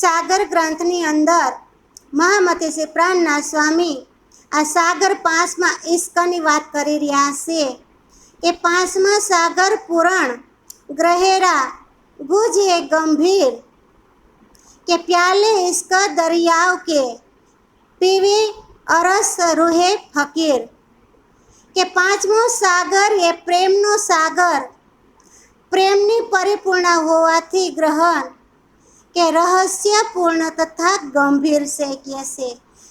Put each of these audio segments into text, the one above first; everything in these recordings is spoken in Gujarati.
સાગર ગ્રંથની અંદર મહામતી શ્રી પ્રાણના સ્વામી આ સાગર પાંચમાં ઈશ્કની વાત કરી રહ્યા છે. એ પાંચમા સાગર પુરાણ ગ્रहेરા ગુજ એ ગંભીર કે પ્યાલે ઈશ્ક દરિયાવ કે પીવે અરસ રૂહે ફકીર. કે પાંચમો સાગર એ પ્રેમનો સાગર, પ્રેમની પરિપૂર્ણ હોવાથી ગ્રહણ કે રહસ્યપૂર્ણ તથા ગંભીર છે કે છે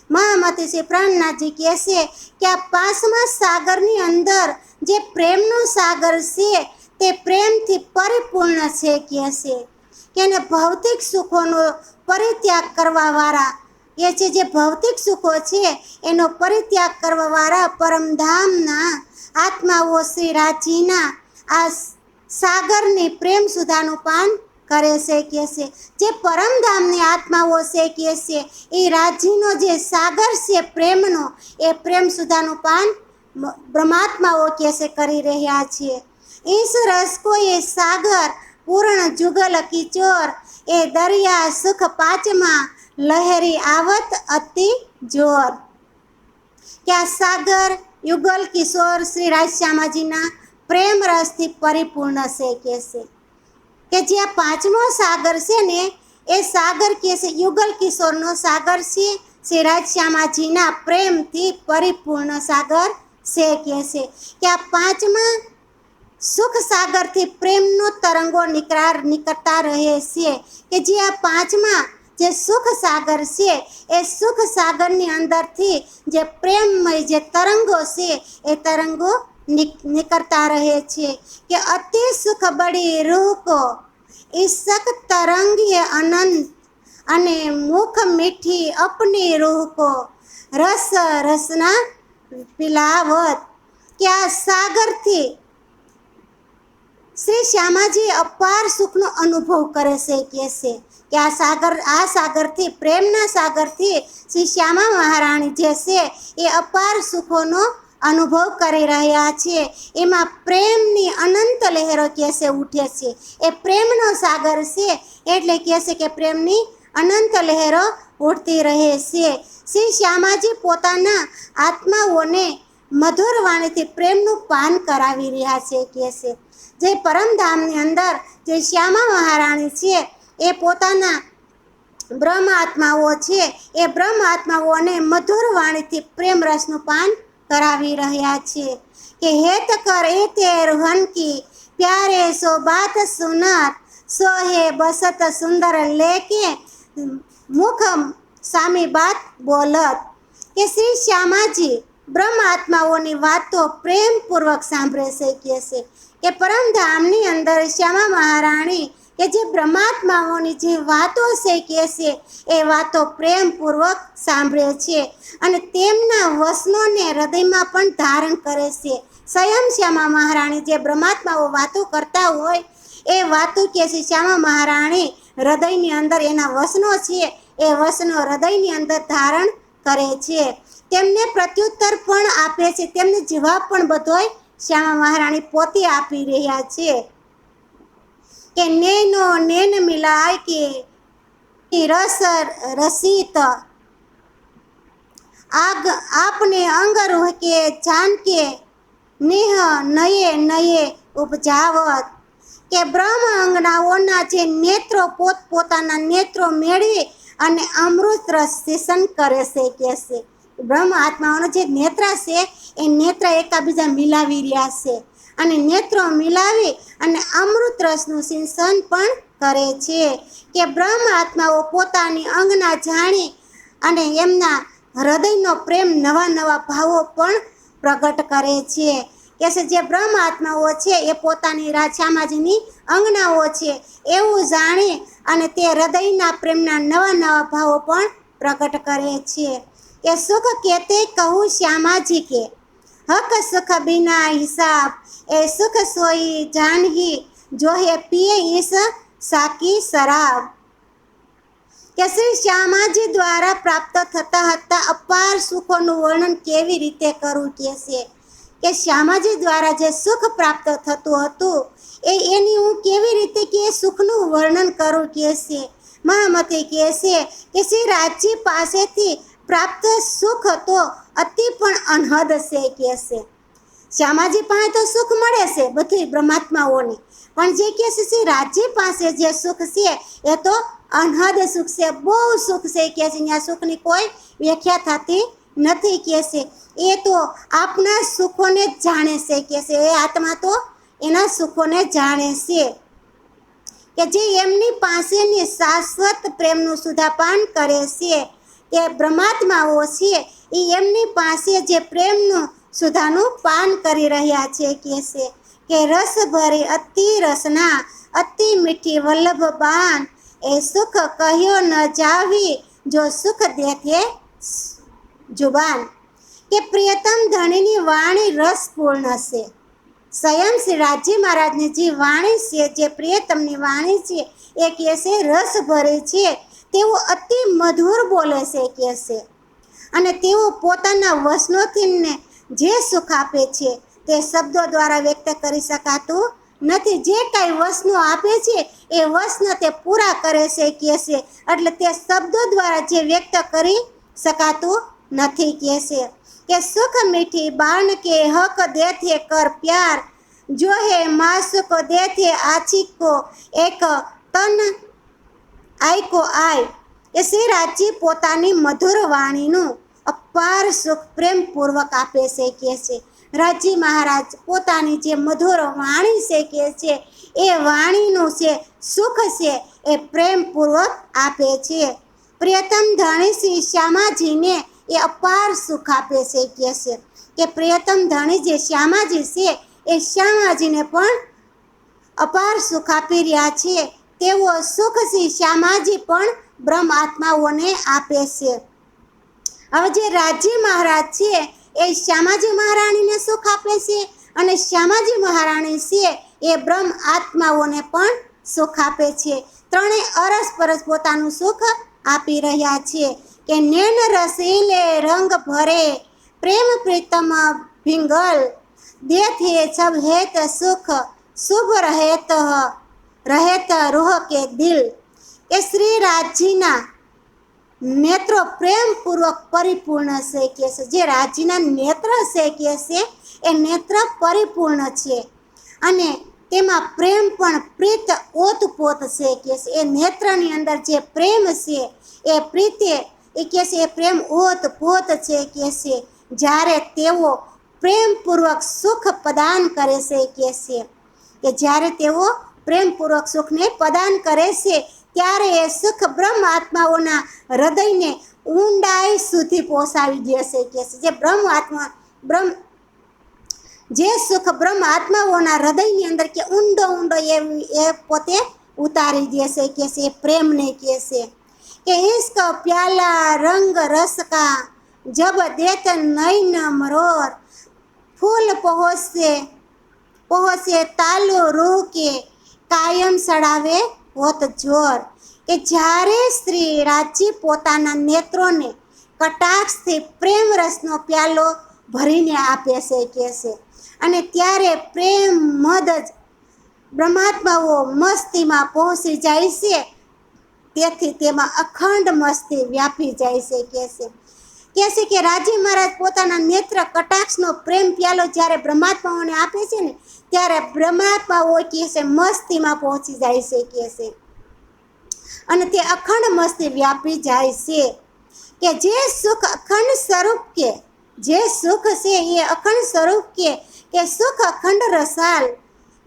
મહામતી પ્રાણનાથજી કહે છે કે આ પાંચમા સાગરની અંદર જે પ્રેમનો સાગર છે, તે પ્રેમથી પરિપૂર્ણ છે કે છે કે એને ભૌતિક સુખોનો પરિત્યાગ કરવાવાળા, એ છે જે ભૌતિક સુખો છે, એનો પરિત્યાગ કરવાવાળા પરમધામના આત્માઓ શ્રી રાજીના આ સાગરની પ્રેમ સુધાનું પાન કરે છે કે છે? જે પરમધામની આત્માઓ છે કે છે? એ રાજીનો જે સાગર છે પ્રેમનો, એ પ્રેમ સુધાનું પાન બ્રહ્માત્માઓ કે છે કરી રહ્યા છે. ઈસ રસ કો એ સાગર, પૂર્ણ જુગલ કિચોર, એ દરિયા સુખ પાંચમાં લહેરી આવત અતિ જોર. ક્યાં સાગર, યુગલ કિશોર શ્રી રાજશ્યામાજીના પ્રેમ રસથી પરિપૂર્ણ છે કે છે? કે જ્યાં પાંચમો સાગર છે ને, એ સાગર કે છે, યુગલ કિશોરનો સાગર છે. શ્રી રાજશ્યામાજીના પ્રેમથી પરિપૂર્ણ સાગર છે કે છે. કે આ પાંચમા સુખ સાગરથી પ્રેમનો તરંગો નીકળા નીકળતા રહે છે. કે જે આ પાંચમા જે સુખ સાગર છે, એ સુખ સાગરની અંદરથી જે પ્રેમમય જે તરંગો છે, એ તરંગો નીકળતા રહે છે કે અતિ સુખ બડી રૂહ કો ઈસક તરંગ અનંત અને મુખ મીઠી અપની રૂહ રસ રસના પિલાવત કે આ સાગરથી શ્રી શ્યામાજી અપાર સુખનો અનુભવ કરે છે કે છે કે આ સાગર, આ સાગરથી, પ્રેમના સાગરથી શ્રી શ્યામા મહારાણી જે છે એ અપાર સુખોનો અનુભવ કરી રહ્યા છે. એમાં પ્રેમની અનંત લહેરો કહેશે ઉઠે છે. એ પ્રેમનો સાગર છે એટલે કહેશે કે પ્રેમની અનંત લહેરો ઉઠતી રહે છે. શ્રી શ્યામાજી પોતાના આત્માઓને મધુર વાણીથી પ્રેમનું પાન કરાવી રહ્યા છે કહેશે જે પરમધામની અંદર જે શ્યામા મહારાણી છે, એ પોતાના બ્રહ્મ આત્માઓ છે, એ બ્રહ્મ આત્માઓને મધુર વાણીથી પ્રેમ રસનું પાન કરાવી રહ્યા છે. કે હેત કર તે રોહનકી પ્યારે સો બાત સુનત સો હે બસત સુંદર લેકે મુખ સામી બાત બોલત. કે શ્રી શ્યામાજી બ્રહ્મ આત્માઓની વાતો પ્રેમપૂર્વક સાંભળે છે કે છે. કે પરમધામની અંદર શ્યામા મહારાણી કે જે બ્રહ્માત્માઓની જે વાતો છે કે છે, એ વાતો પ્રેમપૂર્વક સાંભળે છે અને તેમના વસનોને હૃદયમાં પણ ધારણ કરે છે. સ્વયં શ્યામા મહારાણી જે બ્રહ્માત્માઓ વાતો કરતા હોય, એ વાતો કે છે, શ્યામા મહારાણી, હૃદયની અંદર એના વસનો છે, એ વસનો હૃદયની અંદર ધારણ કરે છે. તેમને પ્રત્યુત્તર પણ આપે છે, તેમને જવાબ પણ બધોય શ્યામા મહારાણી પોતે આપી રહ્યા છે. કે નેનો, નેન મિલાય કે રસ, રસિત. આગ, આપને અંગ રૂહ કે જાન કે નેહ, નયે નયે ઉપજાવત. કે બ્રહ્મ અંગનાઓના જે નેત્રો પોત પોતાના નેત્રો મેળવી અને અમૃત રસ શેષન કરે છે કે છે. બ્રહ્મ આત્માઓનો જે નેત્ર છે, એ નેત્ર એકાબીજા મિલાવી રહ્યા છે. અને નેત્રો મિલાવી અને અમૃત રસનું સિંચન પણ કરે છે કે બ્રહ્મ આત્માઓ પોતાની અંગના જાણી અને એમના હૃદયનો પ્રેમ નવા નવા ભાવો પણ પ્રગટ કરે છે. કે છે જે બ્રહ્મ આત્માઓ છે એ પોતાની રાજામાજીની અંગનાઓ છે એવું જાણી અને તે હૃદયના પ્રેમના નવા નવા ભાવો પણ પ્રગટ કરે છે. કે સુખ કેતે કહું શ્યામાજી કે, હક સુખ બિના હિસાબ એ સુખ સોઈ જાનહી જો હે પીએ ઈસ સાકી શરાબ. કે શ્રી શ્યામાજી દ્વારા પ્રાપ્ત થતા હતા અપાર સુખોનું વર્ણન કેવી રીતે કરવું કે છે કે શ્યામાજી દ્વારા જે સુખ પ્રાપ્ત થતું હતું, એ એની હું કેવી રીતે કે સુખનું વર્ણન કરું કે છે મહામતી કહે છે કે શ્રી રાજી પાસેથી પ્રાપ્ત સુખ તો અતિ પણ અનહદ છે કહે છે શ્યામાજી પાસે તો સુખ મળે છે બધી બ્રહ્માત્માઓને પણ જે કહે છે શ્રી રાજી પાસે જે સુખ છે, એ તો અનહદ સુખ છે, બહુ સુખ છે કહે છે. અહીંયા સુખની કોઈ વ્યાખ્યા થતી નથી કહે છે. એ તો આપના સુખોને જાણે છે કહે છે. એ આત્મા તો એના સુખોને જાણે છે. કે જે એમની પાસેની શાશ્વત પ્રેમનું સુધાપાન કરે છે કે બ્રહ્માત્માઓ છે, એ એમની પાસે જે પ્રેમનું સુધાનું પાન કરી રહ્યા છે કે છે કે રસ ભરી અતિ રસના, અતિ મીઠી વલ્લભ પાન એ સુખ કહ્યો ન જાવી, જો સુખ દેખે જુબાન. કે પ્રિયતમ ધણીની વાણી રસપૂર્ણ છે. સ્વયં શ્રી રાજી મહારાજની જે વાણી છે, જે પ્રિયતમની વાણી છે, એ કહે છે રસ ભરે છે. તેઓ અતિ મધુર બોલે છે, કહે છે. અને તેઓ પોતાના વસનોથીને જે સુખ આપે છે તે શબ્દો દ્વારા વ્યક્ત કરી શકાતું નથી. જે કાંઈ વસનો આપે છે, એ વસન તે પૂરા કરે છે, કહે છે. એટલે તે શબ્દો દ્વારા જે વ્યક્ત કરી શકાતું નથી, કહે છે. કે સુખ મીઠી બાણ કે હક દેથે કર પ્યાર જો હે માસુક દેથે આછી કો એક તન આયકો આય. એ શ્રી રાજી પોતાની મધુર વાણીનું અપાર સુખ પ્રેમપૂર્વક આપે છે કે છે. રાજી મહારાજ પોતાની જે મધુર વાણી છે કે છે, એ વાણીનું છે સુખ છે, એ પ્રેમપૂર્વક આપે છે. પ્રિયતમ ધણી શ્રી શ્યામાજીને એ અપાર સુખ આપે છે કે છે. કે પ્રિયતમ ધણી જે શ્યામાજી છે, એ શ્યામાજીને પણ અપાર સુખ આપી રહ્યા છે. તેઓ સુખ શ્રી શ્યામાજી પણ બ્રહ્મ આત્માઓને આપે છે. હવે જે રાજી મહારાજ છે, એ શ્યામાજી મહારાણીને સુખ આપે છે અને શ્યામાજી મહારાણી છે, એ બ્રહ્મ આત્માઓને પણ સુખ આપે છે. ત્રણેય અરસ પરસ પોતાનું સુખ આપી રહ્યા છે કે નેન રસીલે રંગ ભરે, પ્રેમ પ્રીતમ ભીંગલ, દેથે સબ હેત સુખ, શુભ રહેત રહેત રૂહ કે દિલ. એ શ્રી રાજીના નેત્રો પ્રેમપૂર્વક પરિપૂર્ણ છે કે છે. જે રાજીના નેત્ર છે કે છે, એ નેત્ર પરિપૂર્ણ છે. અને તેમાં પ્રેમ પણ પ્રીત ઓતપોત છે કે છે. એ નેત્રની અંદર જે પ્રેમ છે, એ પ્રીતે, એ કે છે, એ પ્રેમ ઓત પોત છે કે છે. જ્યારે તેઓ પ્રેમપૂર્વક સુખ પ્રદાન કરે છે કે છે. કે જ્યારે તેઓ પ્રેમપૂર્વક સુખને પ્રદાન કરે છે ત્યારે એ સુખ બ્રહ્મ આત્માઓના હૃદયને ઊંડાઈ સુધી પહોંચાડી દેશે કે જે બ્રહ્મ આત્મા બ્રહ્મ, જે સુખ બ્રહ્મ આત્માઓના હૃદયની અંદર કે ઊંડો ઊંડો એ એ પોતે ઉતારી દેશે કે છે પ્રેમને કહેશે કે ઇશ્ક પ્યાલા રંગ રસ કા જબ દેત નૈન મરોર, ફૂલ પહોંચશે પહોંચે તાલુ રૂહ કે કાયમ સડાવે હોત જોર કે જ્યારે સ્ત્રી રાજી પોતાના નેત્રોને કટાક્ષથી પ્રેમ રસનો પ્યાલો ભરીને આપે છે કે છે. અને ત્યારે પ્રેમ મદ જ બ્રહ્માત્માઓ મસ્તીમાં પહોંચી જાય છે. તેથી તેમાં અખંડ મસ્તી વ્યાપી જાય છે કે છે. કહે છે કે રાજી મહારાજ પોતાના નેત્ર કટાક્ષનો પ્રેમ પ્યાલો જ્યારે બ્રહ્માત્માઓને આપે છે ને, ત્યારે બ્રહ્માત્માઓ કહે છે, મસ્તીમાં પહોંચી જાય છે, કહે છે. અને તે અખંડ મસ્તી વ્યાપી જાય છે કે જે સુખ અખંડ સ્વરૂપ કે, જે સુખ છે એ અખંડ સ્વરૂપ કે કે સુખ અખંડ રસાલ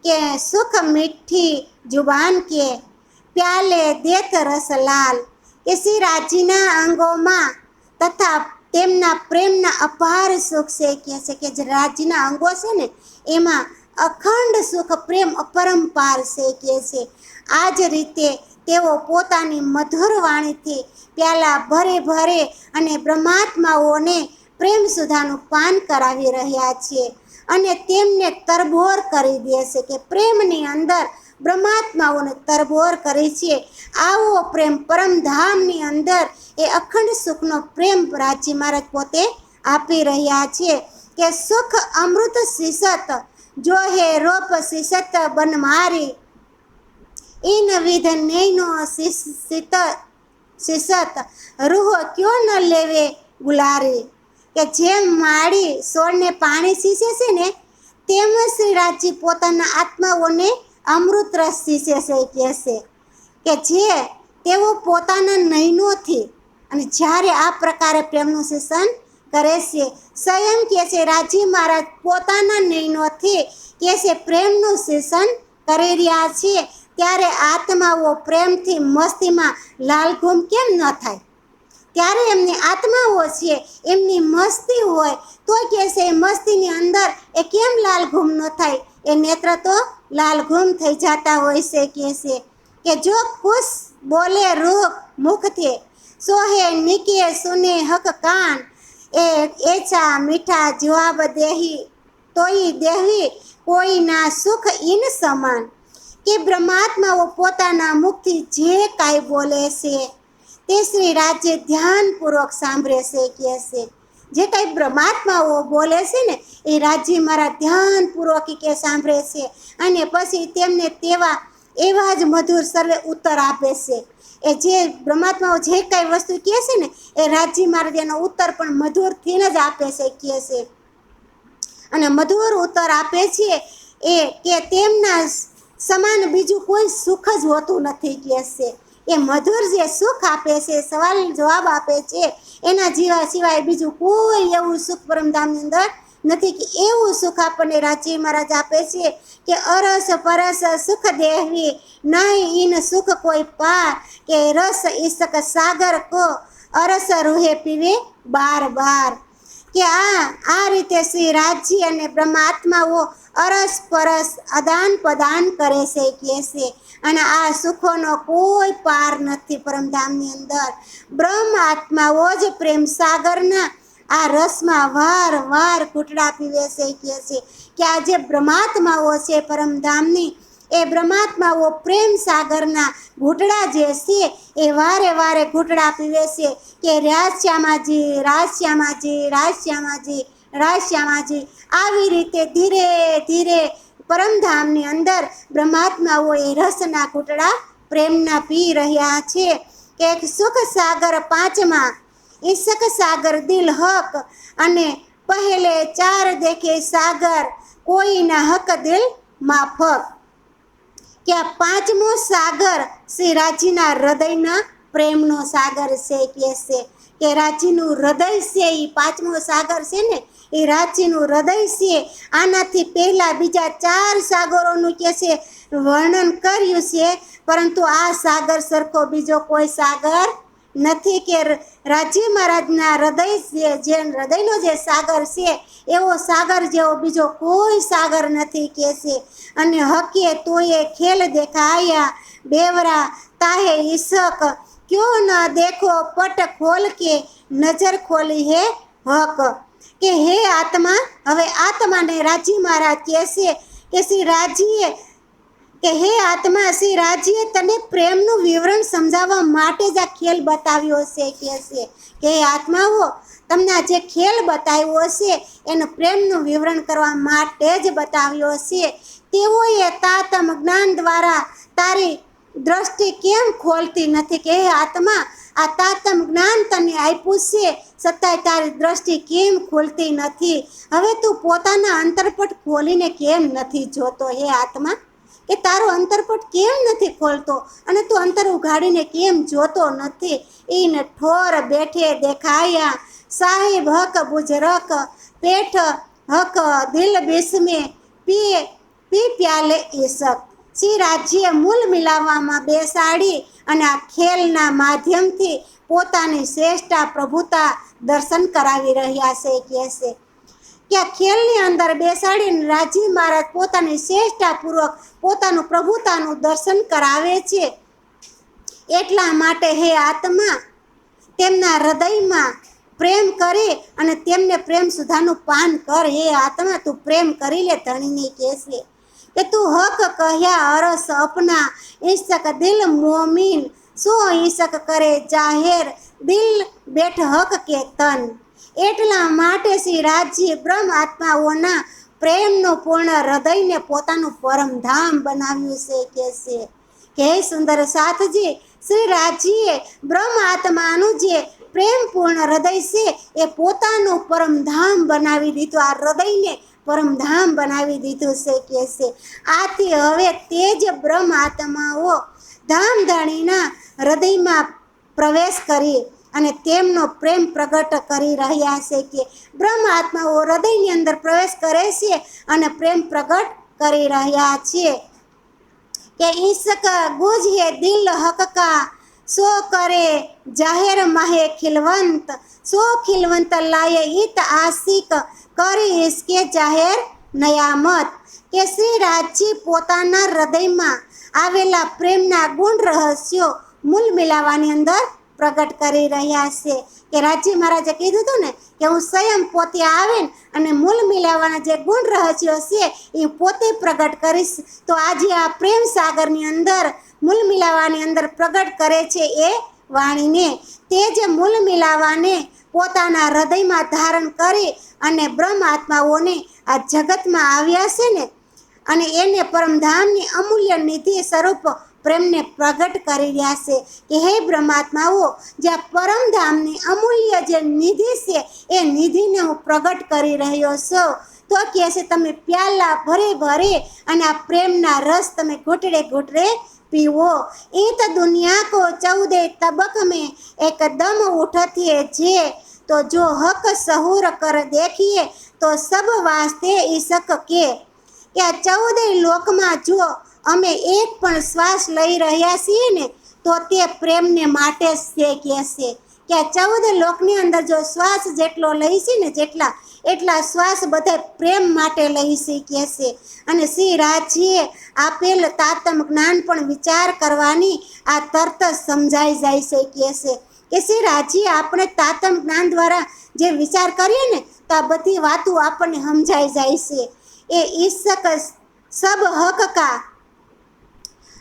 કે, સુખ મીઠી જુબાન કે, પ્યાલે દેત રસલાલ કે શ્રી રાજીના અંગોમાં તથા તેમના પ્રેમના અપાર સુખ છે કહે છે કે જે રાજ્યના અંગો છે ને, એમાં અખંડ સુખ, પ્રેમ, અપરંપાર છે કહે છે. આ જ રીતે તેઓ પોતાની મધુર વાણીથી પ્યાલા ભરે ભરે અને બ્રહ્માત્માઓને પ્રેમ સુધાનું પાન કરાવી રહ્યા છે અને તેમને તરબોર કરી દે છે કે પ્રેમની અંદર બ્રહ્માત્માઓને તરબોર કરે છે. આવો પ્રેમ પરમધામની અંદર એ અખંડ સુખનો પ્રેમ પ્રાચી મહારાજ પોતે આપી રહ્યા છે કે સુખ અમૃત શિષત જો હે રોપ શિષત બનમારી ઇન વિધ નૈનો શિષિત શિષત, રૂહ ક્યો ન લેવે ગુલારી? કે જેમ માળી સોળને પાણી શીશે છે ને, તેમ શ્રી રાજી પોતાના આત્માઓને અમૃત રસ સીસે છે કહે છે કે જે તેઓ પોતાના નયનોથી અને જ્યારે આ પ્રકારે પ્રેમનું શિક્ષણ કરે છે, સ્વયં કહે છે, રાજી મહારાજ, પોતાના નયનોથી કહે છે, પ્રેમનું શિક્ષણ કરી રહ્યા છે, ત્યારે આત્માઓ પ્રેમથી મસ્તીમાં લાલઘૂમ કેમ ન થાય? ત્યારે એમની આત્માઓ છે, એમની મસ્તી હોય, તો કહે છે એ મસ્તીની અંદર એ કેમ લાલઘૂમ ન થાય? એ નેત્ર તો લાલઘૂમ થઈ જતા હોય છે કહે છે કે જો ખુશ બોલે રૂહ મુખથી, સોહે નિકે સુને હક કાન, એ એચા મીઠા જવાબ દેહી, તોય દેહી કોઈના સુખ ઇન સમાન, કે બ્રહ્માત્માઓ પોતાના મુખથી જે કાંઈ બોલે છે, તે શ્રી રાજ્ય ધ્યાનપૂર્વક સાંભળે છે કહે છે. જે કાંઈ બ્રહ્માત્માઓ બોલે છે ને, એ રાજજી મારા ધ્યાનપૂર્વક કે સાંભળે છે. અને પછી તેમને તેવા એવા જ મધુર સર્વે ઉત્તર આપે છે. એ જે બ્રહ્માત્માઓ જે કાંઈ વસ્તુ કહે છે ને, એ રાજજી મારા તેનો ઉત્તર પણ મધુરથી જ આપે છે, કહે છે. અને મધુર ઉત્તર આપે છે એ કે તેમના સમાન બીજું કોઈ સુખ જ હોતું નથી, કહે છે. એ મધુર જે સુખ આપે છે, સવાલ જવાબ આપે છે, એના જીવા સિવાય બીજું કોઈ એવું સુખ પરમધામની અંદર નથી કે એવું સુખ આપણને રાજી મહારાજ આપે છે કે અરસ પરસ સુખ દેહવી નહીં ઈન સુખ કોઈ પાર, કે રસ ઈસક સાગર કો, અરસ રૂહે પીવે બાર બાર. કે આ આ રીતે શ્રી રાજજી અને બ્રહ્માત્માઓ અરસ પરસ અદાન પ્રદાન કરે છે, કહે છે. અને આ સુખોનો કોઈ પાર નથી પરમધામની અંદર. બ્રહ્મ આત્માઓ જ પ્રેમ સાગરના આ રસમાં વાર વાર ઘૂંટડા પીવે છે, કહે છે. કે આ જે બ્રહ્માત્માઓ છે પરમધામની એ બ્રહ્માત્માઓ પ્રેમ સાગરના ઘૂંટડા જે છે, એ વારે વારે ઘૂંટડા પીવે છે કે રાજશ્યામાજી રાજશ્યામાજી રાજશ્યામાજી રાજશ્યામાજી આવી રીતે ધીરે ધીરે પરમધામની અંદર બ્રહ્માત્માઓ એ રસના ઘૂંટડા પ્રેમના પી રહ્યા છે એક સુખ સાગર પાંચમાં ઈશક સાગર દિલ હક અને પહેલે ચાર દેખે સાગર કોઈના હક દિલ માફક. કે આ પાંચમો સાગર શ્રી રાજીના હૃદયના પ્રેમનો સાગર છે કે છે? કે રાજીનું હૃદય છે એ પાંચમો સાગર છે ને? એ રાજીનું હૃદય છે. આનાથી પહેલા બીજા ચાર સાગરોનું કે છે વર્ણન કર્યું છે. પરંતુ આ સાગર સરખો બીજો કોઈ સાગર નથી કે રાજી મહારાજના હૃદય જે હૃદયનો જે સાગર છે, એવો સાગર જેવો બીજો કોઈ સાગર નથી કે છે. અને હકીએ તોય ખેલ દેખાયા, બેવરા, તાહે ઈશક ક્યો ન દેખો પટ ખોલ કે નજર ખોલી હે હક. કે હે આત્મા, હવે આત્માને રાજી મહારાજ કહે છે કે શ્રી રાજીએ કે હે આત્મા શ્રી રાજીએ તને પ્રેમનું વિવરણ સમજાવવા માટે જ આ ખેલ બતાવ્યો છે કે છે કે હે આત્માઓ, તમને આ જે ખેલ બતાવ્યો છે એનું પ્રેમનું વિવરણ કરવા માટે જ બતાવ્યો છે તેઓએ તાતમ જ્ઞાન દ્વારા તારી દ્રષ્ટિ કેમ ખોલતી નથી? કે હે આત્મા, આ તાતમ જ્ઞાન તને આપ્યું છે છતાંય તારી દ્રષ્ટિ કેમ ખોલતી નથી? હવે તું પોતાના અંતરપટ ખોલીને કેમ નથી જોતો? હે આત્મા કે તારો અંતરપટ કેમ નથી ખોલતો? અને તું અંતર ઉઘાડીને કેમ જોતો નથી? એને ઠોર બેઠે દેખાયા. સાહેબ હક બુજરક પેઠ હક દિલ બિસ્મે પીએ પી પ્યાલે ઈશક શ્રી રાજ્ય મૂલ મિલાવવામાં બેસાડી અને આ ખેલના માધ્યમથી પોતાની શ્રેષ્ઠા પ્રભુતા દર્શન કરાવી રહ્યા છે, કહે છે. કે ખેલની અંદર બેસાડીને રાજી મહારાજ પોતાની શ્રેષ્ઠાપૂર્વક પોતાનું પ્રભુતાનું દર્શન કરાવે છે. એટલા માટે હે આત્મા, તેમના હૃદયમાં પ્રેમ કરી અને તેમને પ્રેમ સુધાનું પાન કર. હે આત્મા, તું પ્રેમ કરી લે ધણીની કહેશે. કે તું હક કહ્યા, અરસ અપના, ઈશક દિલ મોમીન. શું ઈશક કરે જાહેર? દિલ બેઠ હક કે તન? એટલા માટે શ્રી રાજ્ય બ્રહ્મ આત્માઓના પ્રેમનું પૂર્ણ હૃદયને પોતાનું પરમધામ બનાવ્યું છે કે છે. કે સુંદર સાથજી, શ્રી રાજીએ બ્રહ્મ આત્માનું જે પ્રેમપૂર્ણ હૃદય છે, એ પોતાનું પરમધામ બનાવી દીધું. આ હૃદયને પરમધામ બનાવી દીધું છે કે છે. આથી હવે તે જ બ્રહ્મ આત્માઓ ધામધણીના હૃદયમાં પ્રવેશ કરી અને તેમનો પ્રેમ પ્રગટ કરી રહ્યા છે કે બ્રહ્મ આત્માઓ હૃદયની અંદર પ્રવેશ કરે છે અને પ્રેમ પ્રગટ કરી રહ્યા છે. કે ઈશ્ક ગુજ હે દિલ હકકા, સો કરે જાહેર માહે ખિલવંત, સો ખિલવંત લાયે હિત આશિક, કરી ઇસકે જાહેર નયામત. કે શ્રી રાજજી પોતાના હૃદયમાં આવેલા પ્રેમના ગુણ રહસ્યો મૂલ મિલાવાની અંદર પ્રગટ કરી રહ્યા છે. કે રાજી મહારાજે કીધું હતું ને કે હું સ્વયં પોતે આવીને અને મૂલ મિલાવવાના જે ગુણ રહસ્યો છે એ પોતે પ્રગટ કરીશ. તો આજે આ પ્રેમ સાગરની અંદર મૂલ મિલાવાની અંદર પ્રગટ કરે છે એ વાણીને. તે જે મૂલ મિલાવાને પોતાના હૃદયમાં ધારણ કરી અને બ્રહ્મ આત્માઓને આ જગતમાં આવ્યા છે ને. અને એને પરમધામની અમૂલ્ય નિધિ સ્વરૂપ પ્રેમને પ્રગટ કરી રહ્યા છે કે હે બ્રહ્માત્માઓ, જ્યાં પરમધામની અમૂલ્ય જે નિધિ છે, એ નિધિને હું પ્રગટ કરી રહ્યો છું. તો કહે છે, તમે પ્યાલા ભરે ભરે અને આ પ્રેમના રસ તમે ઘૂંટડે ઘૂંટડે પીવો. એ તો દુનિયા કો ચૌદે તબક મેં એકદમ ઉઠતીએ જે તો જો હક સહુર કર દેખીએ, તો સબ વાસ્તે ઈશક કે. કે આ ચૌદે લોકમાં જો અમે એક પણ શ્વાસ લઈ રહ્યા છીએ ને, તો તે પ્રેમને માટે જ છે કે છે કે ચૌદ લોકની અંદર જો શ્વાસ જેટલો લઈશી ને જેટલા, એટલા શ્વાસ બધા પ્રેમ માટે લઈ છે અને શ્રી રાજીએ આપેલ તાતમ જ્ઞાન પણ વિચાર કરવાની આ તરત સમજાઈ જાય છે કે છે કે શ્રી રાજી આપણે તાતમ જ્ઞાન દ્વારા જે વિચાર કરીએ ને, તો આ બધી વાતો આપણને સમજાઈ જાય છે. એ ઈશક સબ હક કા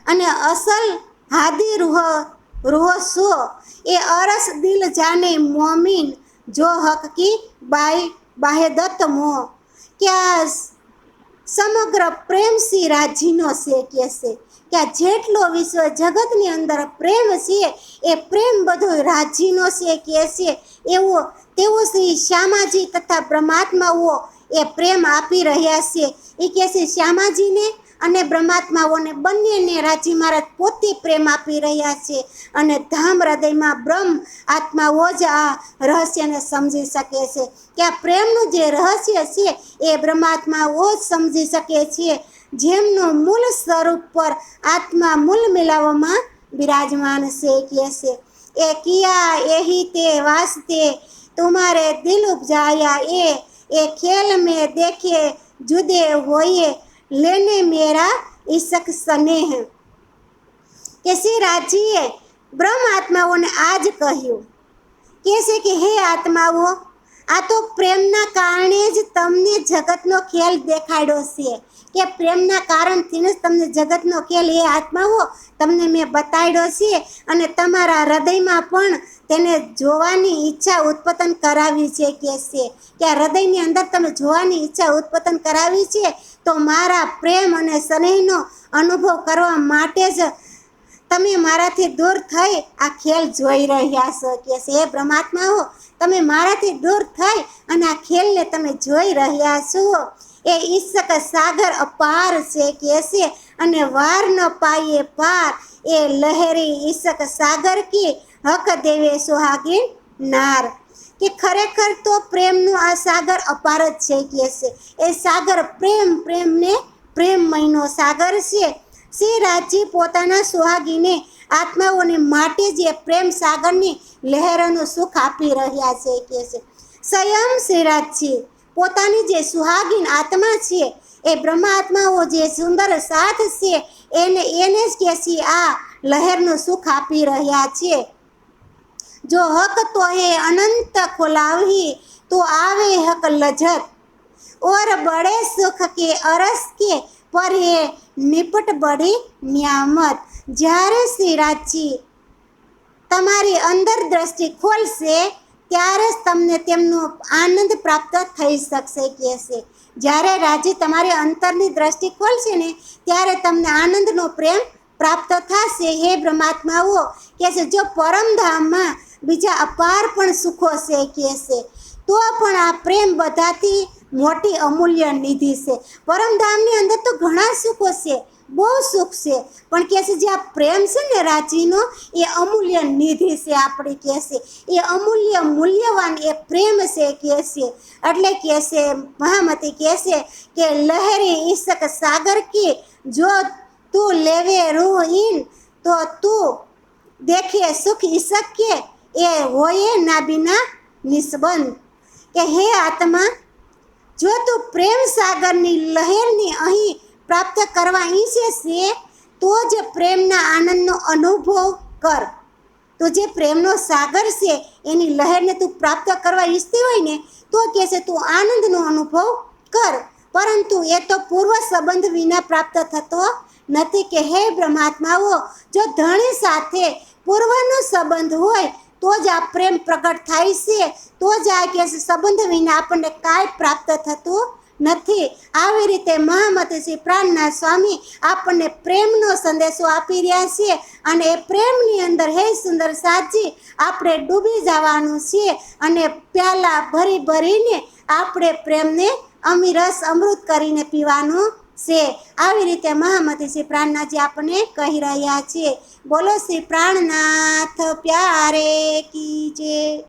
અને અસલ હાદી રૂહ રૂહ સો એ અરસ દિલ જાને મોમીન, જો હક કી બાય બાહેદત મો. ક્યાં સમગ્ર પ્રેમસી રાજીનો છે કે છે કે જેટલો વિશ્વ જગતની અંદર પ્રેમ છે એ પ્રેમ બધો રાજીનો છે કે છે એવો, તેવો શ્રી શ્યામાજી તથા પરમાત્માઓ એ પ્રેમ આપી રહ્યા છે એ કહે છે શ્યામાજીને? અને બ્રહ્માત્માઓને બંનેને રાજી મહારાજ પોતે પ્રેમ આપી રહ્યા છે અને ધામ હૃદયમાં બ્રહ્મ આત્માઓ જ આ રહસ્યને સમજી શકે છે. કે આ પ્રેમનું જે રહસ્ય છે એ બ્રહ્માત્માઓ જ સમજી શકે છે. જેમનું મૂળ સ્વરૂપ પર આત્મા મૂળ મિલાવવામાં બિરાજમાન છે કહે છે. એ કિયા, એહી તે, વાસતે, તુમારે દિલ ઉપજાયા એ એ ખેલ મેં દેખે, જુદે હોઈએ લેને મેરા ઈશક સનેહ કે શ્રી રાજીએ બ્રહ્મ આત્માઓને આ જ કહ્યું કે છે કે હે આત્માઓ આ તો પ્રેમના કારણે જ તમને જગતનો ખેલ દેખાડ્યો છે. કે પ્રેમના કારણથી જ તમને જગતનો ખેલ એ આત્માઓ તમને મેં બતાડ્યો છે અને તમારા હૃદયમાં પણ તેને જોવાની ઈચ્છા ઉત્પતન કરાવી છે કે છે. કે આ હૃદયની અંદર તમે જોવાની ઈચ્છા ઉત્પતન કરાવી છે તો મારા પ્રેમ અને સ્નેહનો અનુભવ કરવા માટે જ તમે મારાથી દૂર થઈ આ ખેલ જોઈ રહ્યા છો કે છે. એ બ્રહ્માત્માઓ તમે મારાથી દૂર થઈ અને આ ખેલને તમે જોઈ રહ્યા છો. એ ઈશક સાગર અપાર છે કે છે અને વાર ન પાયે પાર. એ લહેરી ઈશક સાગર કી હક દેવે સુહાગીન નાર. કે ખરેખર તો પ્રેમનું આ સાગર અપાર જ છે કે છે એ સાગર પ્રેમ પ્રેમને પ્રેમ મહિનો સાગર છે. શ્રી રાજજી પોતાના સુહાગીને આત્માઓને માટે જે પ્રેમ સાગરની લહેરોનું સુખ આપી રહ્યા છે કે છે. સ્વયં શ્રીરાજજી પોતાની જે સુહાગીન આત્મા છે, એ બ્રહ્માત્માઓ જે સુંદર સાથ છે, એને એને જ કે છે, આ લહેરનું સુખ આપી રહ્યા છે. જો હક તો હે અનંત ખોલાવી, તો આવે હક લજત. ઓર બડે સુખ કે અરસ કે પર હે નિપટ બડી નિયામત. જ્યારે શ્રીરાજી તમારી અંદર દ્રષ્ટિ ખોલશે, ત્યારે જ તમને તેમનો આનંદ પ્રાપ્ત થઈ શકશે કહેશે. જ્યારે રાજી તમારી અંતરની દ્રષ્ટિ ખોલશે ને, ત્યારે તમને આનંદનો પ્રેમ પ્રાપ્ત થશે. હે બ્રહ્માત્માઓ કહે છે જો પરમધામમાં બીજા અપાર પણ સુખો છે કહે છે તો પણ આ પ્રેમ બધાથી મોટી અમૂલ્ય નિધિ છે. પરમધામની અંદર તો ઘણા સુખો છે, બહુ સુખ છે. પણ કહે છે જે આ પ્રેમ છે ને રાજીનો, એ અમૂલ્ય નિધિ છે આપણે કહે છે. એ અમૂલ્ય મૂલ્યવાન એ પ્રેમ છે કહે છે. એટલે કહે છે, મહામતી કહે છે કે, લહેરી ઈશક સાગર કી, જો તું લેવે રૂહ ઇન તો તું દેખે સુખ ઈશક કે, એ હોય ના બિના નિસ્બંધ. કે હે આત્મા જો તું પ્રેમ સાગરની લહેરની અહીં પ્રાપ્ત કરવા ઈચ્છે છે, તો જ પ્રેમના આનંદનો અનુભવ કર. તો જે પ્રેમનો સાગર છે, એની લહેરને તું પ્રાપ્ત કરવા ઈચ્છતી હોય ને, તો કહે છે તું આનંદનો અનુભવ કર. પરંતુ એ તો પૂર્વ સંબંધ વિના પ્રાપ્ત થતો નથી કે હે બ્રહ્માત્માઓ, જો ધણી સાથે પૂર્વનો સંબંધ હોય તો જ આ પ્રેમ પ્રગટ થાય છે. તો જ આ કે સંબંધ વિના આપણને કાંઈ પ્રાપ્ત થતું નથી. આવી રીતે મહામતી શ્રી પ્રાણના સ્વામી આપણને પ્રેમનો સંદેશો આપી રહ્યા છે અને એ પ્રેમની અંદર હે સુંદર સાચી આપણે ડૂબી જવાનું છે અને પ્યાલા ભરી ભરીને આપણે પ્રેમને અમીરસ અમૃત કરીને પીવાનું છે. આવી રીતે મહામતી શ્રી પ્રાણનાથજી આપણને કહી રહ્યા છે. બોલો શ્રી પ્રાણનાથ, પ્યારે કી જય.